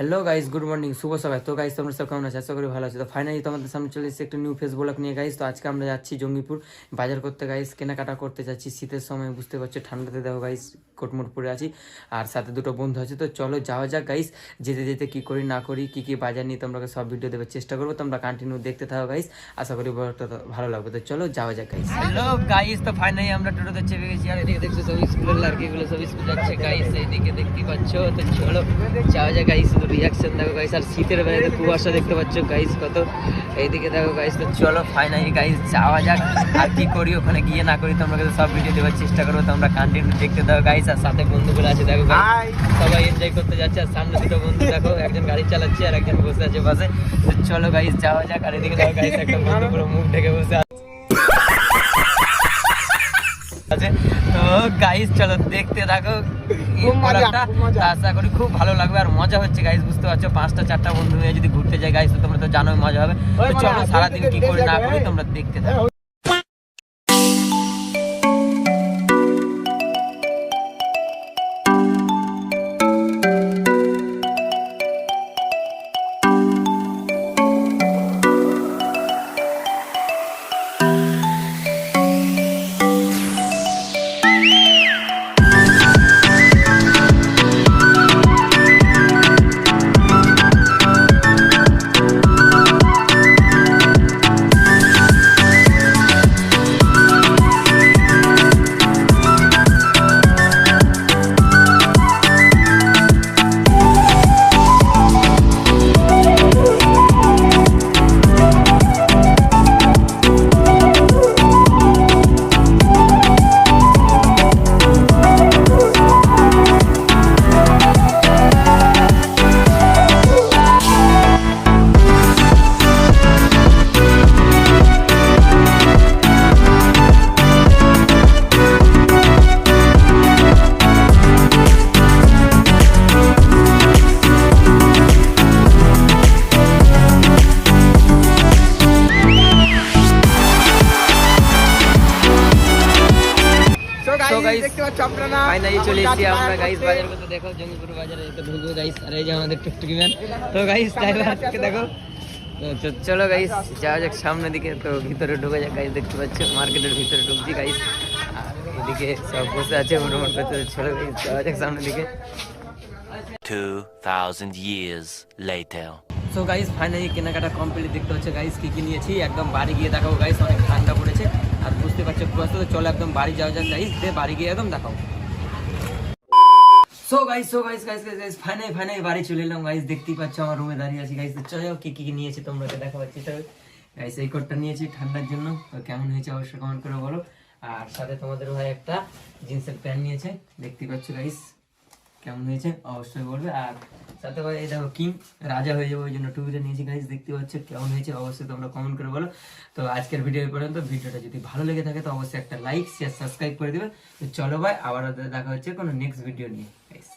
Hello guys good morning শুভ সকাল তো গাইস তোমরা সব কেমন আছো? আশা করি ভালো আছো। তো ফাইনালি তোমাদের সামনে চলে এসেছে একটা নিউ ফেস নিয়ে গাইস তো, আজকে আমরা যাচ্ছি জঙ্গিপুর বাজার করতে গাইস কেনাকাটা করতে যাচ্ছি। শীতের সময়, বুঝতে পারছ, ঠান্ডাতে দেখো গাইস কোটমোট পরে আছি। আর সাথে দুটো বন্ধু আছে, তো চলো যাওয়া যাক গাইস যেতে যেতে কি করি না করি, কি কি বাজার নিয়ে তোমরা সব ভিডিও দেওয়ার চেষ্টা করব, তোমরা কন্টিনিউ দেখতে থাকো গাইস আশা করি ভালো লাগবে, তো চলো যাওয়া যাক গাইস হ্যালো গাইস তো ফাইনালি আমরা টোটোতে চেপে গেছি। আর এদিকে দেখছ সব স্কুলের লড়কিগুলো সব স্কুল যাচ্ছে গাইস এইদিকে দেখতে পাচ্ছ, তো চলো যাওয়া যাক গাইস তো রিয়াকশন দেখো গাইস আর শীতের বেলাতে কুয়াশা দেখতে পাচ্ছ গাইস কত। এইদিকে দেখো গাইস তো চলো ফাইনালি গাইস যাওয়া যাক। আর কি করি ওখানে গিয়ে না করি তোমরা সব ভিডিও দেওয়ার চেষ্টা করব, তোমরা কন্টিনিউ দেখতে দাও গাইস আর সাথে বন্ধুগুলো আছে দেখো সবাই এনজয় করতে যাচ্ছে আর সামনে দুটো বন্ধু দেখো একজন গাড়ি চালাচ্ছে আর একজন বসে আছে পাশে চলো গাইস যাওয়া যাক আর এদিকে দেখো গাইস একটা বন্ধু পুরো মুখ ঢেকে বসে আছে। তো গাইস চলো দেখতে থাকো। তো আশা করি খুব ভালো লাগবে আর মজা হচ্ছে গাইস বুঝতে পারছ? পাঁচটা চারটা বন্ধু নিয়ে যদি ঘুরতে যাই গাইস তো তোমরা তো জানোই মজা হবে। তো চলো সারাদিন কি করি না করি হ্যাঁ। তোমরা দেখতে থাকো। দেখতে পাচ্ছ আপনারা। ফাইনালি চলে এসেছি গাড়ি আমরা গাইস বাজার করতে দেখো জঙ্গিপুর বাজারে তো ঢুকবো গাইস আর এই যে আমাদের টুকটুকি ম্যান তো গাইস ড্রাইভারকে দেখো। তো চলো গাইস যাওয়া যাক সামনের দিকে। তো ভিতরে ঢুকে যাক গাইস দেখতে পাচ্ছ মার্কেটের ভিতরে ঢুকছি গাইস আর এদিকে সব বসে আছে মোটামুটি। করতে চলো গাইস যাওয়া যাক সামনের দিকে। 2,000 years later. So guys finally কেনাকাটা কমপ্লিট দেখতে হচ্ছে। গাইস কি কি নিয়েছি? একদম বাড়ি গিয়ে দেখাবো গাইস অনেক ঠান্ডা পড়েছে। আর বুঝতে পারছ কুয়াশা তো চলো একদম বাড়ি যাওয়া যাক গাইস দে বাড়ি গিয়ে একদম দেখাবো। So guys so guys guys guys finally finally বাড়ি চলে এলাম গাইস দেখতেই পাচ্ছ, আমার রুমে দাঁড়িয়ে আছি গাইস তো চলো, কি কি নিয়েছি তোমরা দেখা পাচ্ছি তবে গাইস এই কোটটা নিয়েছি ঠান্ডার জন্য, তো কেমন হয়েছে অবশ্যই কমেন্ট করে বলো। আর সাথে তোমাদের ভাই একটা জিন্সের প্যান্ট নিয়েছে দেখতেই পাচ্ছ গাইস কেমন হয়েছে? অবশ্যই বলবে। আর সাথে এই দেখো কিং, রাজা হয়ে যাবে ওই জন্য টুপিটা নিয়েছি গাইজ দেখতে পাচ্ছ, কেমন হয়েছে অবশ্যই তোমরা কমেন্ট করে বলো। তো আজকের ভিডিও পর্যন্ত। ভিডিওটা যদি ভালো লেগে থাকে, তো অবশ্যই একটা লাইক শেয়ার সাবস্ক্রাইব করে দেবে। তো চলো ভাই আবার দেখা হচ্ছে কোনো নেক্সট ভিডিও নিয়ে। গাইস